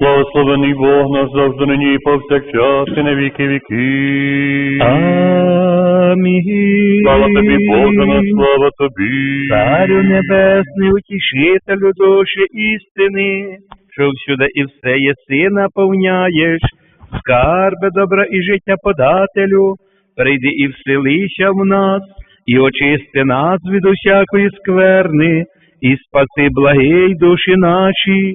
Благословений Бог наш завжди нині і повсякчас, і на віки віки. Амінь. Слава тобі, Боже наш, слава тобі. Царю небесний, утішителю душі істини, що всюди і все єси наповняєш, скарби добра і життя подателю, прийди і вселися в нас, і очисти нас від усякої скверни, і спаси благий душі наші.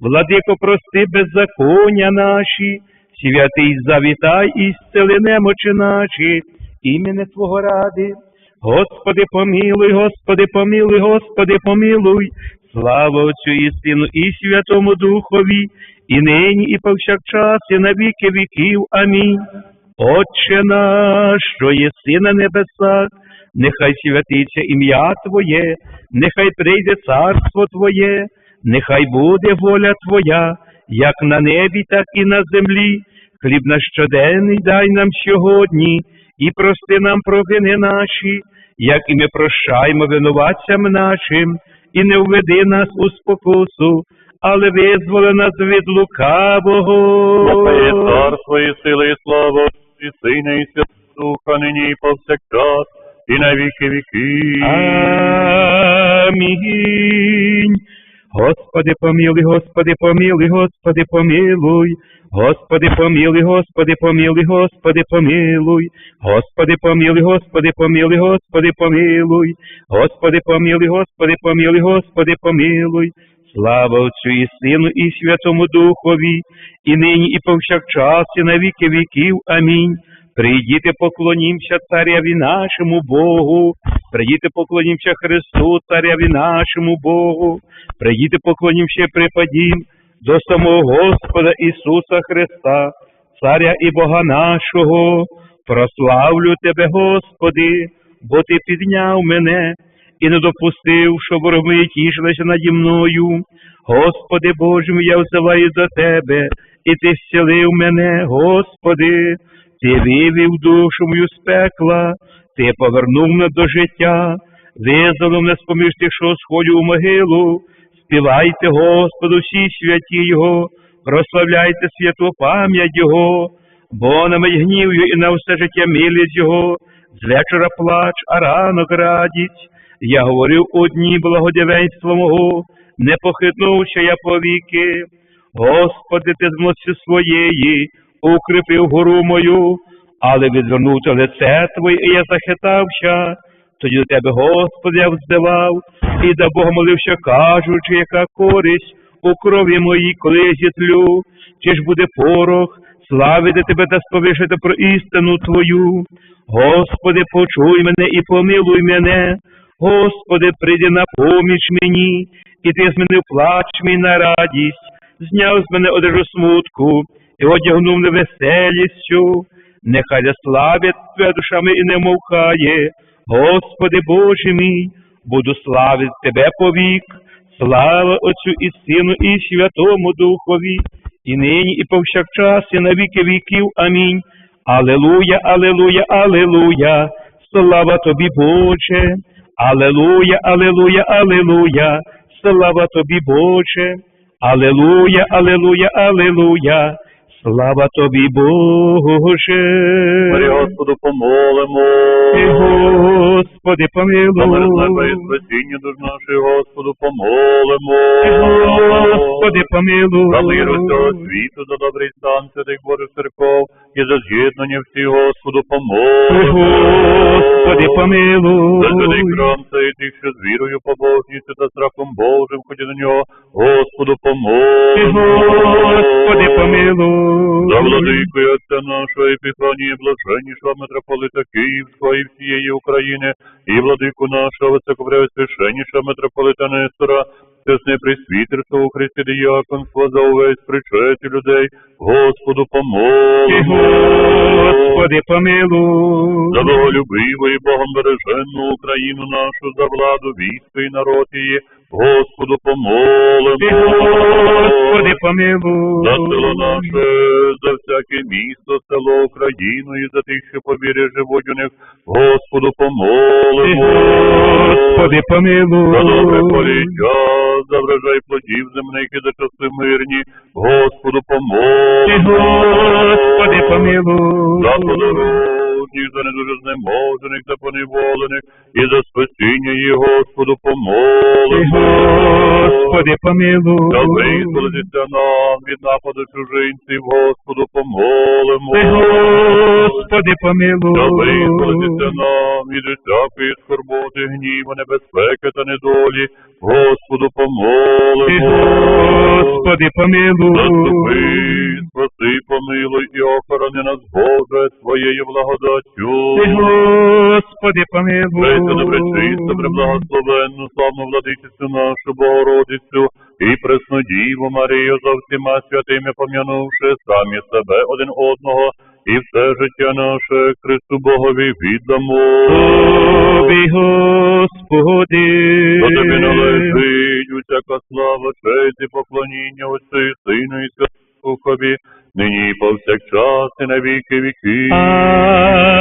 владико, прости беззаконня наші, святий завітай і зцели немочі наші, імені Твого ради. Господи, помилуй, Господи, помилуй, Господи, помилуй, слава Отцю і Сину, і Святому Духові, і нині, і повсякчас, і на віки віків. Амінь. Отче наш, що єси на небесах, нехай святиться ім'я Твоє, нехай прийде царство Твоє, нехай буде воля Твоя, як на небі, так і на землі. Хліб наш щоденний дай нам сьогодні, і прости нам провини наші, як і ми прощаємо винуватцям нашим, і не введи нас у спокусу, але визволи нас від лукавого. Твоє царство і сили, і слава, і Сина, і Святого Духа, нині і повсякчас, і на віки віки. Амінь. Господи, помилуй, Господи, помилуй, Господи, помилуй. Господи, помилуй, Господи, помилуй, Господи, помилуй. Господи, помилуй, Господи, помилуй, Господи, помилуй. Господи, помилуй, Господи, помилуй, Господи, помилуй. Слава Отцю і Сину, і Святому Духові, і нині, і повсякчас, і на віки віків. Амінь. Прийдіте, поклонімся царяві нашому Богу, прийдіте, поклонімся Христу, царяві нашому Богу, прийдіте, поклонімся, припадім до самого Господа Ісуса Христа, Царя і Бога нашого, прославлю Тебе, Господи, бо Ти підняв мене і не допустив, щоб вороги тішилися наді мною. Господи Боже я взиваю до Тебе, і Ти вселив мене, Господи. Ти вивів душу мою з пекла, ти повернув мене до життя, визволив мене з поміж тих, що сходю у могилу. Співайте Господу всі святі Його, прославляйте святу пам'ять Його, бо на мить гнів його і на все життя милість Його, з вечора плач, а ранок радість. Я говорив у дні мого, не похитнувся я повіки. Господи, ти з милості своєї укріпив гору мою, але відвернувся лице Твоє, і я захитався. Тоді до тебе, Господи, я вздивав, і до Бога молився, кажучи, яка користь у крові моїй, коли зітлю, чи ж буде порох, славити тебе та сповішати про істину Твою. Господи, почуй мене і помилуй мене. Господи, прийди на поміч мені, і ти змінив плач мій на радість, зняв з мене одежу смутку і одягнув мене веселістю. Нехай не славить твоя душами і не мовкає. Господи Боже мій, буду славити Тебе повік. Слава Отцю і Сину, і Святому Духові, і нині, і повсякчас, і на віки віків. Амінь. Алелуя, алелуя, алелуя, слава тобі, Боже. Алелуя, алелуя, алелуя, слава тобі, Боже. Алелуя, алелуя, алелуя, слава тобі, Боже. Господу помолимо. І, Господи, І помилуй. спасіння душ нашої, Господу помолимо. Господи, помилуй. За мир усього світу, за добрий стан святих Божих церков і за з'єднання всіх, Господу помолимо. Господи, помилуй. За святий храм цей тих, що з вірою, побожністю та страхом Божим ходять до нього, Господу помолимо. Господи, помилуй. За владикою Отця нашого Епіфанії, блаженнішого митрополита Київського і всієї України, і владику нашого високопревосвященнішого митрополита Нестора, чесне присвітерство у Христі діяконство за увесь причеті людей, Господу помолимо. Господи, помилуй. За боголюбиву і Богом береженну Україну нашу, за владу військо і народ її, Господу помолимо. Ти, Господи, помилуй. За село наше, за всяке місто, село Україну і за тих, що по вірі живуть у них, Господу Ти, помолимо. Господи, помилуй. За добре поліття, за врожай плодів земних і за часи мирні, Господу Ти, помолимо. Господи, помилуй. За подорожніх, за недуже знеможених та поневолених, і за спасіння її, Господу помолимо. Господи, помилуй. Та визволитися нам від нападу чужинців, Господу помолимо. Господи, Та визволитися нам від усякої скорботи, гніву, небезпеки та недолі, Господу помолимо. Господи, помилуй. Заступи, спаси, помилуй і охорони нас, Боже, Твоєю благодаттю. Ти, Господи, помилуй. Пресвяту, добречисту, преблагословенну, славну владичицю нашу Богородицю і пресну Діву Марію за всіма святими пом'янувши самі себе один одного і все життя наше Христу Богові віддамо. Тобі, Господи. Бо тобі належить усяка слава, честь і поклоніння Отцю, і Сину і Святому Духові, нині і повсякчас і на віки віки.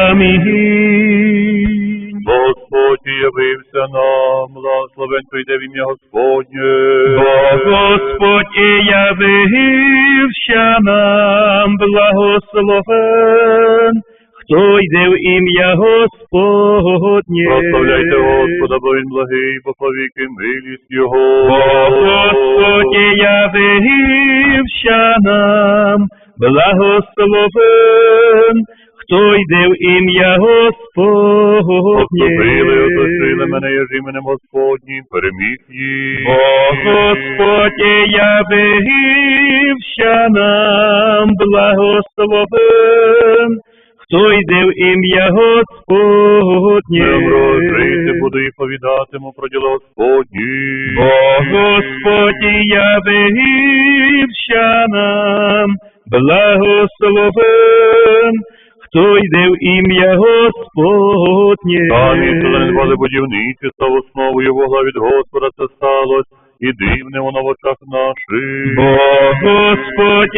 Амінь. Господь явився нам, благословен прийде в ім'я Господнє. Бо Господь явився нам благословен, хто йде в ім'я Господнє. Прославляйте Господа, бо він благий, бо повіки милість Його. Бо Господь явився нам благословен, хто йде в ім'я Господнє. Поступили, оточили мене, я ж іменем Господнім, переміг їх. Бо Господь явився нам благословен, хто йде в ім'я Господнє. Добро розрити, буду і повідатиму про діла Господні. Бо Господь і явився нам благословен, хто йде в ім'я Господнє. Амінь, що занедбали будівничі, став основою вогла від Господа це сталось, і дивне воно в очах наших. Бо Господь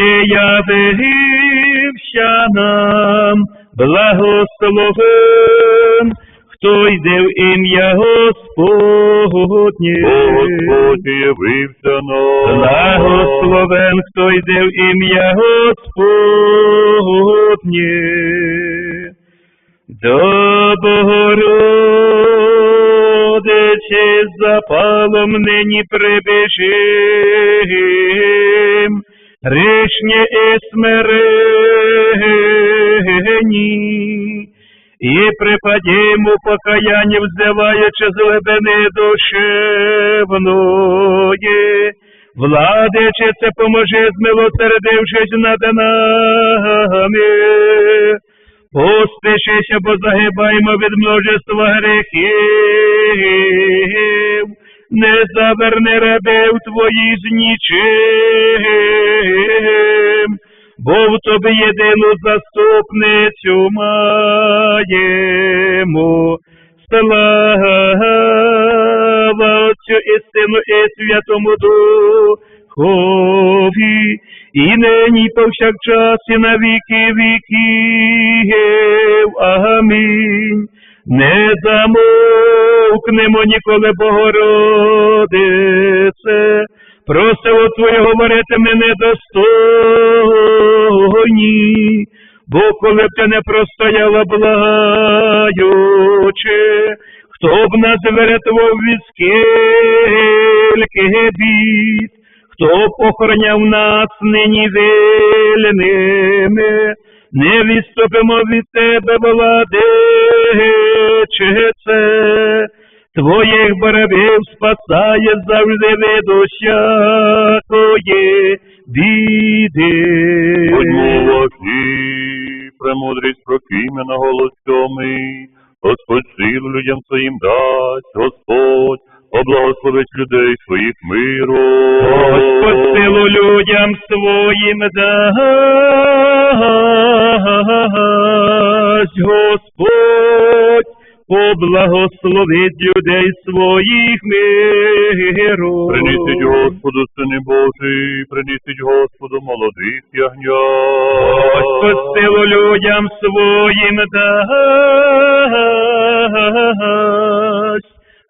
явився нам благословен, хто йде в ім'я Господнє. Господь явився нам. Благословен, хто йде в ім'я Господнє. До Богородичі запалом нині прибіжим, грішні і смирені, і припадімо покаяння, взиваючи з глибини душевної. Владичице, поможи, змилосердившись над нами. Поспішися, бо загибаємо від множества грехів. Не заверни рабів твої з нічим, бо в тобі єдину заступницю маємо. Слава Отцю і Сину і Святому Духові, і нині повсякчас і на віки віків. Амінь. Не замовкнемо ніколи, Богородице, просило Твоє говорити ми недостойні, коли б ти не простояла благаючи, хто б нас врятував від скільки бід, хто б охороняв нас нині вільними, не відступимо від тебе, владичице, твоїх барабів спасає завжди від усякої біди. На голос сьомий, Господь силу людям своїм дасть, Господь облагословить людей своїх миру. Господь силу людям своїм дасть, Господь поблагословить людей своїх миру. Принісіть Господу, сини Божий, принісіть Господу молодих ягня. Спустило людям своїм дасть,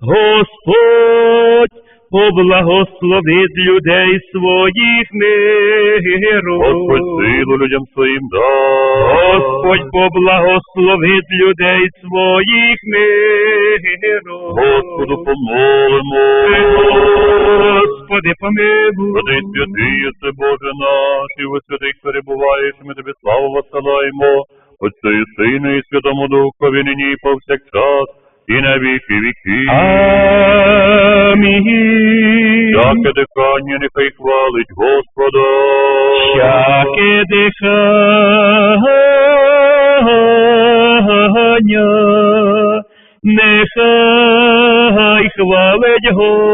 Господь поблагословить людей своїх миру. Господь силу людям своїм дасть. Господь поблагословить людей своїх миру. Господу помолимо. Господи, помилуй. Води святий єси, Боже наш, і ви святих перебуваєш, ми тобі славу восилаємо. Отцю і Сину, і Святому Духові, нині і повсякчас, і на віки віки. Амінь. Всяке дихання нехай хвалить Господа. Всяке дихання, нехай хвалить Господа.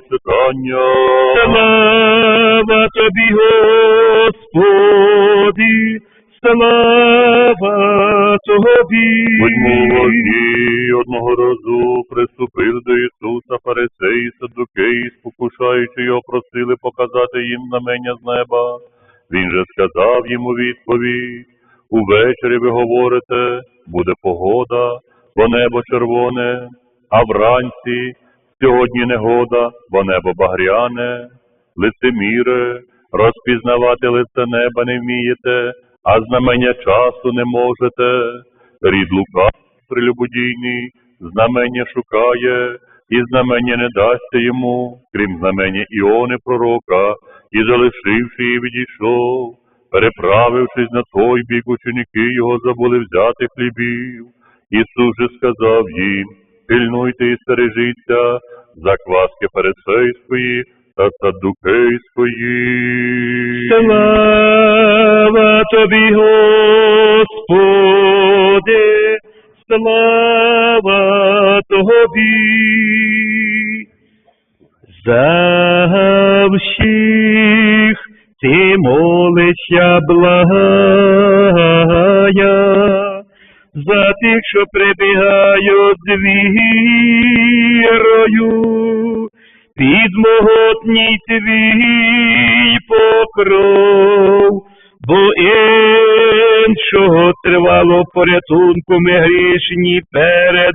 Читання. Слава Тобі, Господи, слава Тобі. Будьмо одного разу приступили до Ісуса фарисеї, саддукеї, спокушаючи його, просили показати їм знамення з неба. Він же сказав їм у відповідь, увечері ви говорите, буде погода, бо небо червоне, а вранці сьогодні негода, бо небо багряне, лицеміре, розпізнавати лице неба не вмієте, а знамення часу не можете. Рід лука прелюбодійний, знамення шукає, і знамення не дасться йому, крім знамення Іони пророка, і залишивши її відійшов. Переправившись на той бік, ученики його забули взяти хлібів. Ісус же сказав їм, пильнуйте і стережіться закваски фарисейської та саддукейської. Слава тобі, Господи, слава тобі. За всіх ти молишся благая, за тих, що прибігають з вірою, під могутній твій покров, бо іншого тривало порятунку ми грішні перед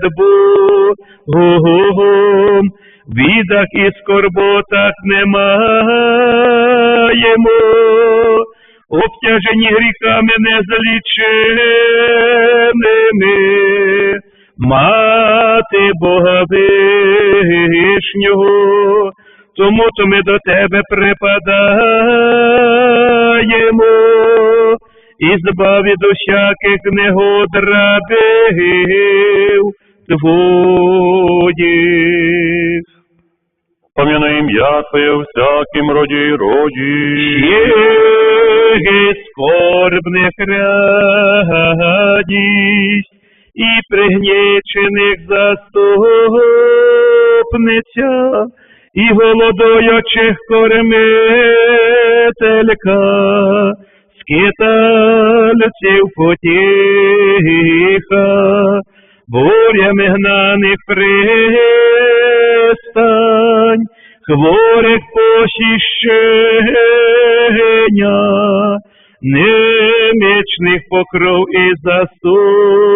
Богом. В бідах і скорботах не маємо, обтяжені гріхами незліченими, мати Бога вишнього, тому то ми до тебе припадаємо, і збави від усяких негод рабів твоїх. Пом'яни ім'я Твоє всяким роді й роді. Єги скорбних радість і пригнічених заступниця, і голодуючих кормителька, скитальців потіха, бурями гнаних пристань, хворих посіщення, немічних покров і заступниця,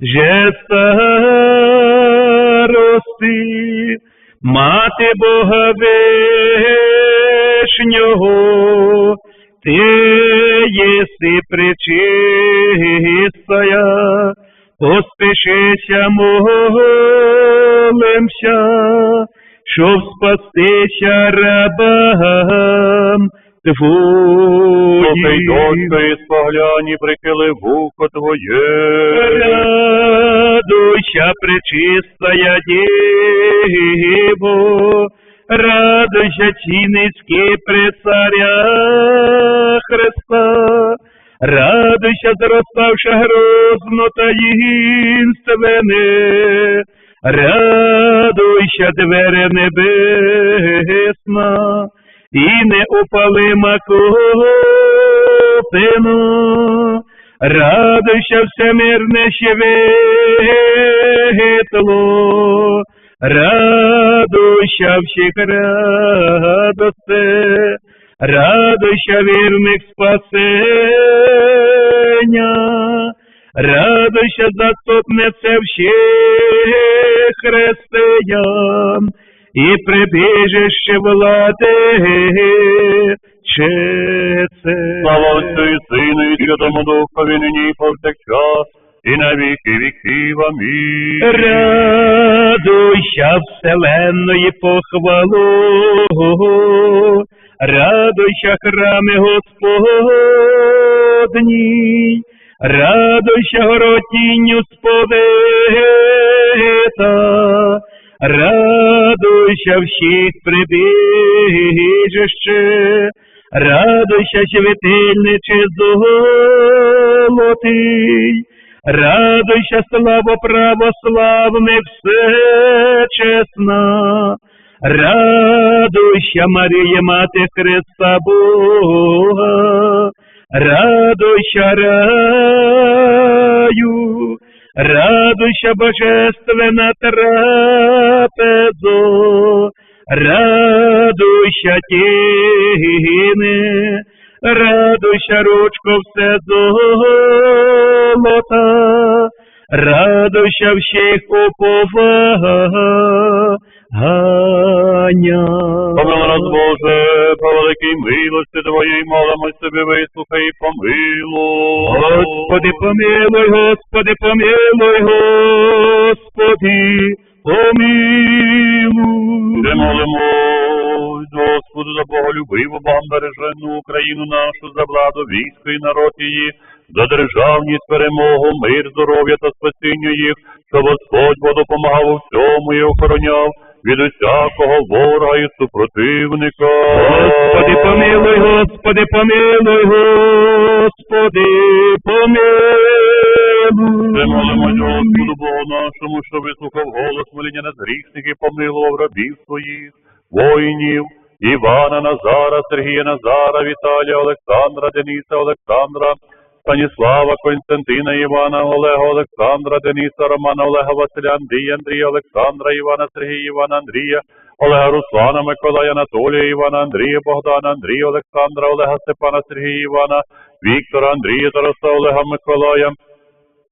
же старости, мати Бога вишнього, ти єси пречистая, поспішися молимся, щоб спастися рабам Слухай, твоїм. дочка, і споглянь, і прихили вухо твоє. Радуйся, пречистая Діво, радуйся, ціницькі при царя Христа, радуйся, зроставша грозно таїнственне, радуйся, двері небесна, і неупалима копино, радуйся всемирне світло, радуйся всіх радосте, радуйся вірних спасення, радуйся заступнице всіх християн, і прибіжище влади. Слава Отцю і Сину, і Святому Духові, нині і повсякчас, і на віки віків. Амінь. Радуйся вселенної похвалу, радуйся храми Господній, радуйся горотінню сповита, радуйся всіх прибіжище, радуйся світильниче золотий, радуйся, слава православних все чесна, радуйся, Марія, Мати Христа Бога, радуйся, раю, радуйся, Божественна трапезо, радуйся, тіни, радуйся, ручко все золота, радуйся всіх уповання. Помилуй нас, Боже, по великій милості Твоїй, молимось Тобі, вислухай і помилуй. Господи, помилуй, Господи, помилуй, Господи, помилуй. Ти молимось, Господу, за Боголюбиву, богомережену Україну нашу, за владу військо і народ її, за державність, перемогу, мир, здоров'я та спасіння їх, щоб Господь Бо допомагав у всьому і охороняв від усякого ворога і супротивника. Господи, помилуй, Господи, помилуй, Господи, Ми молимось помилуй. Господу Богу нашому, що вислухав голос моління нас грішників, помилував рабів своїх, воїнів, Івана, Назара, Сергія Назара, Віталія, Олександра, Дениса, Олександра, Станіслава, Константина, Івана, Олега, Олександра, Дениса, Романа, Олега, Василя, Андрія, Андрія, Олександра, Івана, Сергія, Івана, Андрія, Олега Руслана, Миколая, Анатолія, Івана, Андрія, Богдана, Андрія, Олександра, Олега, Степана, Сергія, Івана, Віктора, Андрія, Тараса, Олега, Миколая,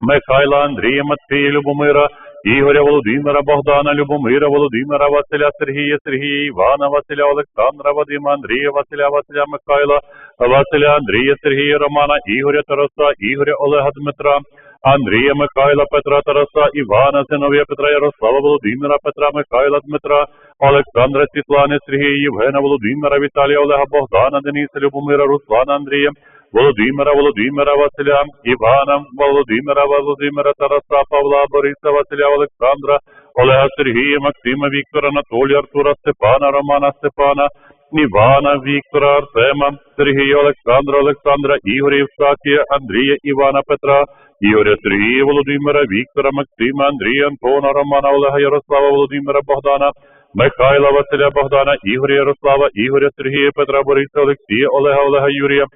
Михайла, Андрія, Матвія, Любомира, Ігоря, Володимира, Богдана, Любомира, Володимира, Василя, Сергія, Сергія, Івана, Василя, Олександра, Вадима, Андрія, Василя, Василя, Михайла, Василя, Андрія, Сергія, Романа, Ігоря, Тараса, Ігоря, Олега, Дмитра, Андрія, Михайла, Петра, Тараса, Івана, Зиновія, Петра, Ярослава, Володимира, Петра, Михайла, Дмитра, Олександра, Світлани, Сергія, Євгена, Володимира, Віталія, Олега, Богдана, Дениса, Любомира, Руслана, Андрія, Володимира, Володимира, Василя, Івана, Володимира, Володимира, Тараса, Павла, Бориса, Василя, Олександра, Олега, Сергія, Максима, Віктора, Анатолія, Артура, Степана, Романа, Степана, Івана, Віктора, Артема, Сергія, Олександра, Олександра, Ігоря, Євстахія, Андрія, Івана, Петра, Ігоря, Сергія, Володимира, Віктора, Максима, Андрія, Антона, Романа, Олега, Ярослава, Володимира, Богдана, Михайла, Василя, Богдана, Ігоря, Ярослава, Ігоря, Сергія, Петра, Бориса, Олексія, Олега, Олега, Юрія,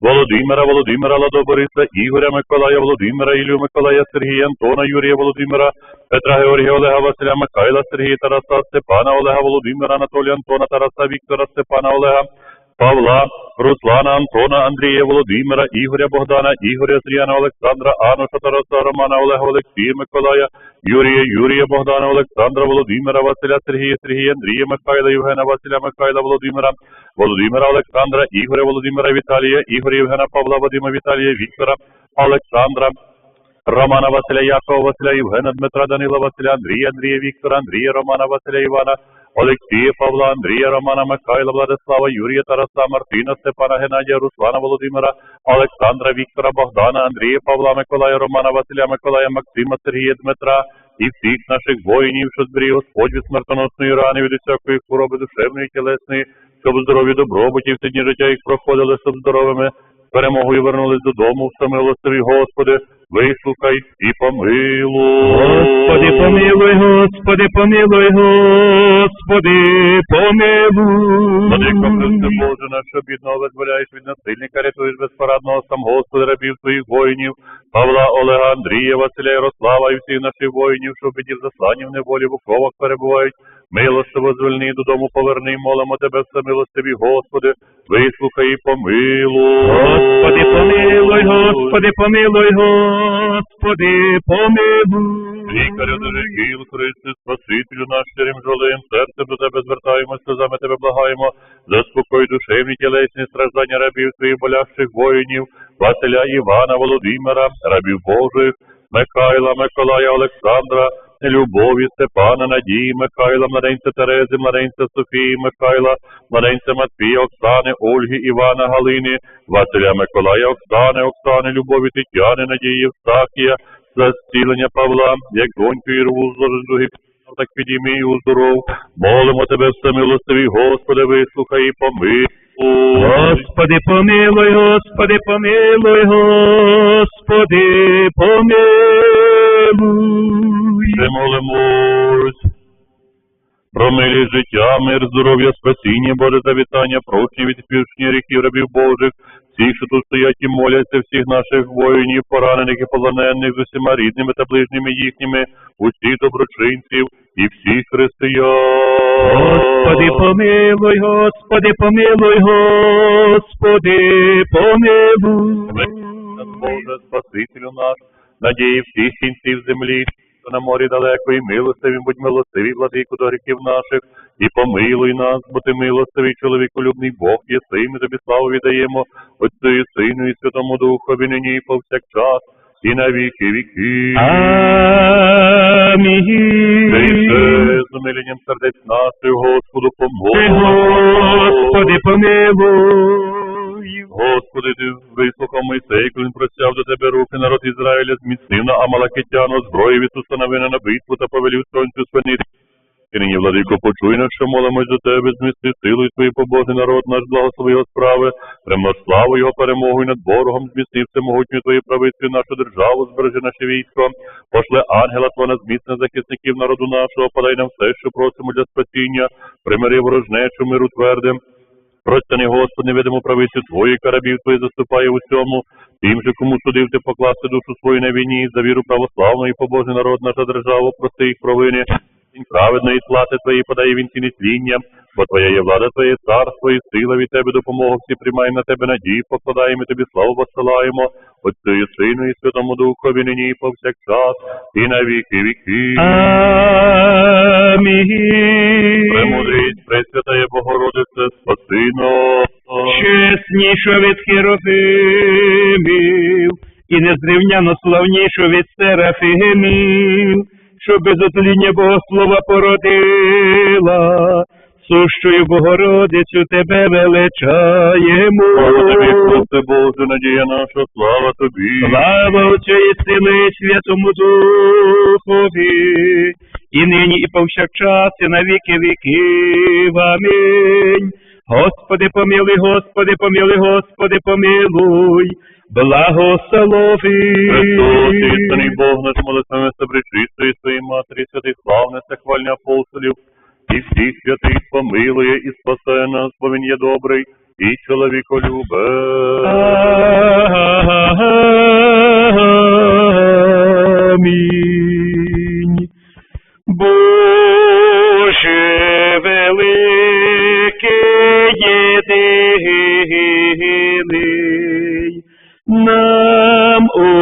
Володимира, Володимира, Ладобориса, Ігоря, Миколая, Володимира, Ілю, Миколая, Сергія, Антона, Юрія, Володимира, Петра, Георгія, Олега, Василя, Михайла, Сергія, Тараса, Степана, Олега, Володимира, Анатолія, Антона, Тараса, Віктора, Степана, Олега, Павла, Руслана, Антона, Андрія, Володимира, Ігоря, Богдана, Ігоря, Зріяна, Олександра, Ануша, Тараса, Романа, Олега, Олексія, Миколая, Юрія, Юрія, Богдана, Олександра, Володимира, Василя, Сергія, Сергія, Андрія, Михайла, Євгена, Василя, Михайла, Володимира, Володимира, Олександра, Ігоря, Володимира, Віталія, Ігоря, Євгена, Павла, Вадима, Віталія, Віктора, Олександра, Романа Василя Якова, Василя Євгена, Дмитра Данила, Василя, Андрія, Андрія Віктора, Андрія, Романа, Василя Івана, Олексія, Павла, Андрія, Романа, Михайла, Владислава, Юрія, Тараса, Мартина, Степана, Геннадія, Руслана, Володимира, Олександра, Віктора, Богдана, Андрія, Павла, Миколая, Романа, Василя, Миколая, Максима, Сергія, Дмитра і всіх наших воїнів, що зберіг Господь від смертоносної рани, від усякої хвороби душевної тілесної, щоб у здоров'ї добробуті всі дні життя їх проходили, щоб здоровими перемогою вернулись додому, всемилостиві Господи, вислухай і помилуй. Господи, помилуй, Господи, помилуй, Господи, помилуй. Владико Христе Боже, наш що бідного визволяєш від насильника, рятуєш безпорадного сам Господи, рабів своїх воїнів, Павла, Олега, Андрія, Василя, Ярослава і всіх наших воїнів, що в біді в засланні в неволі в окровах перебувають. Милостиво звільни додому поверни, молимо тебе, всемилостиві, Господи, вислухай і помилуй. Господи, помилуй, Господи, помилуй, Господи, помилуй. Лікарю дорогий Христе, Спасителю наш щирим жолим, серцем до тебе звертаємося, сльозами тебе благаємо, заспокой душевні тілесні страждання рабів твоїх болящих воїнів, Василя Івана, Володимира, рабів Божих, Михайла, Миколая, Олександра, Любові, Степана, Надії, Михайла, младенця Терези, младенця Софії, Михайла, младенця Матвія, Оксани, Ольги, Івана, Галини, Василя, Миколая, Оксани, Оксани, Любові, Тетяни, Надії, Евстахія, зцілення Павла, як доньку Ірву зложиш дуги, так підійми і уздоров. Молимо тебе, всемилостиві, Господи, вислухай і помилуй. Господи, помилуй, Господи, помилуй, Господи, помилуй. Ми молимось. Про милість життя, мир, здоров'я, спасіння, Боже завітання, прощення від співчення ріків рабів Божих, всіх, що тут стоять і моляться, всіх наших воїнів, поранених і полонених, з усіма рідними та ближніми їхніми, усіх доброчинців і всіх християн. Господи, помилуй, Господи, помилуй, Господи, помилуй. Боже, Спасителю наш, надії всіх кінців землі, що на морі далеко, і милостиві, будь милостиві, владику до гріхів наших, і помилуй нас, бо ти милостивий, чоловіколюбний Бог, єси, ми тобі славу віддаємо, Отцю і Сину і Святому Духові, нині і повсякчас, і на віки віки. Амінь. Прийшли з умиленням сердець наших, Господу Ти, помолимо. Господи, помилуй. Господи, ти вислухав Мойсей, коли він простяв до тебе руки, народ Ізраїля зміцнив на Амалакитяну, зброю від установив на битву та повелів сонцю спинити. І нині, владико, почуй нас, що молимось до тебе, змісти силою твою побожий народ наш, благослови його справи, прямо славу його перемогою над ворогом, змісти всемогутню твою правицю, нашу державу, збережи наше військо, пошли ангела твого на зміцне захисників народу нашого, подай нам все, що просимо для спасіння, примири ворожнечу, миру твердим, Простяни, Господи, невидиму правицю Твою, яка рабів Твої заступає у всьому, тим же, кому судив ти покласти душу свою на війні, за віру православну і побожий народ, наша держава, прости їх провини, День праведної слати Твої подає він ці нетління, бо Твоя є влада, Твоє царство і сила від Тебе допомогу, всі приймаємо на Тебе надію, покладаємо Тобі славу посилаємо, Отцю і Сину і Святому Духові, нині і повсякчас, і на віки віки. Амінь. Премудрість, Пресвятає Богородице, спаси нас. Від херовимів і незрівняно славнішу від серафимів, що без отління Богослова породила, сущою Богородицю тебе величаємо. Слава тобі, Христе Боже, надія наша, слава тобі. Слава Отцю і Сину і Святому Духові, і нині, і повсякчас, і на віки віків. Амінь. Господи, помилуй, Господи, помилуй, Господи, помилуй, благослови. Христос, істинний Бог, наш молитвами собречистої своїй матері, святих славних та хвальня апостолів, і всіх святих помилує і спасає нас, бо він є добрий і чоловіколюбець. Амінь. Боже великий єдиний,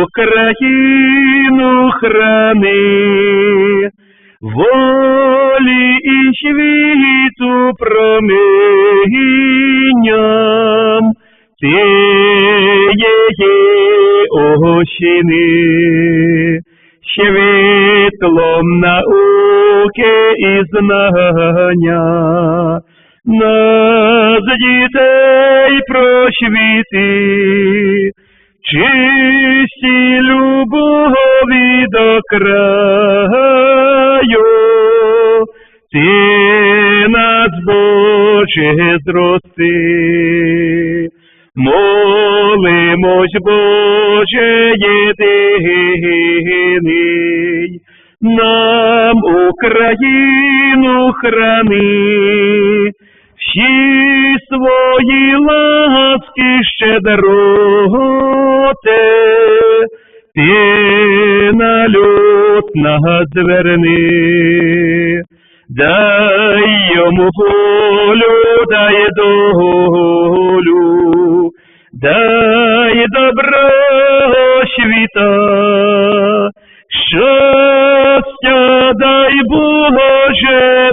Україну храни, волі і світу промінням тієї осіни, світлом науки і знання. Нас дітей просвіти, чисті любові до краю, ти нас, Боже, зрости. Молимось, Боже, єдиний, нам Україну храни, всі свої ласки щедроти, ти на люд нас дай йому волю, дай долю, дай добро світа, щастя дай Боже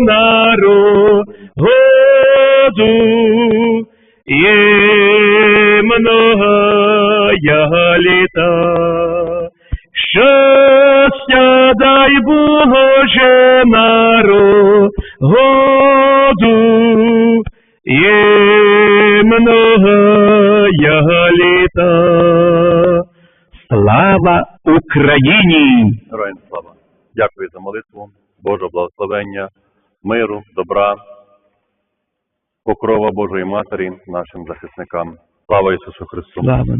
народу, і многая літа. Щастя дай Боже народу, і многая літа. Слава Україні! Героям слава. Дякую за молитву, Божого благословення, миру, добра, покрова Божої Матері нашим захисникам. Слава Ісусу Христу! Слава!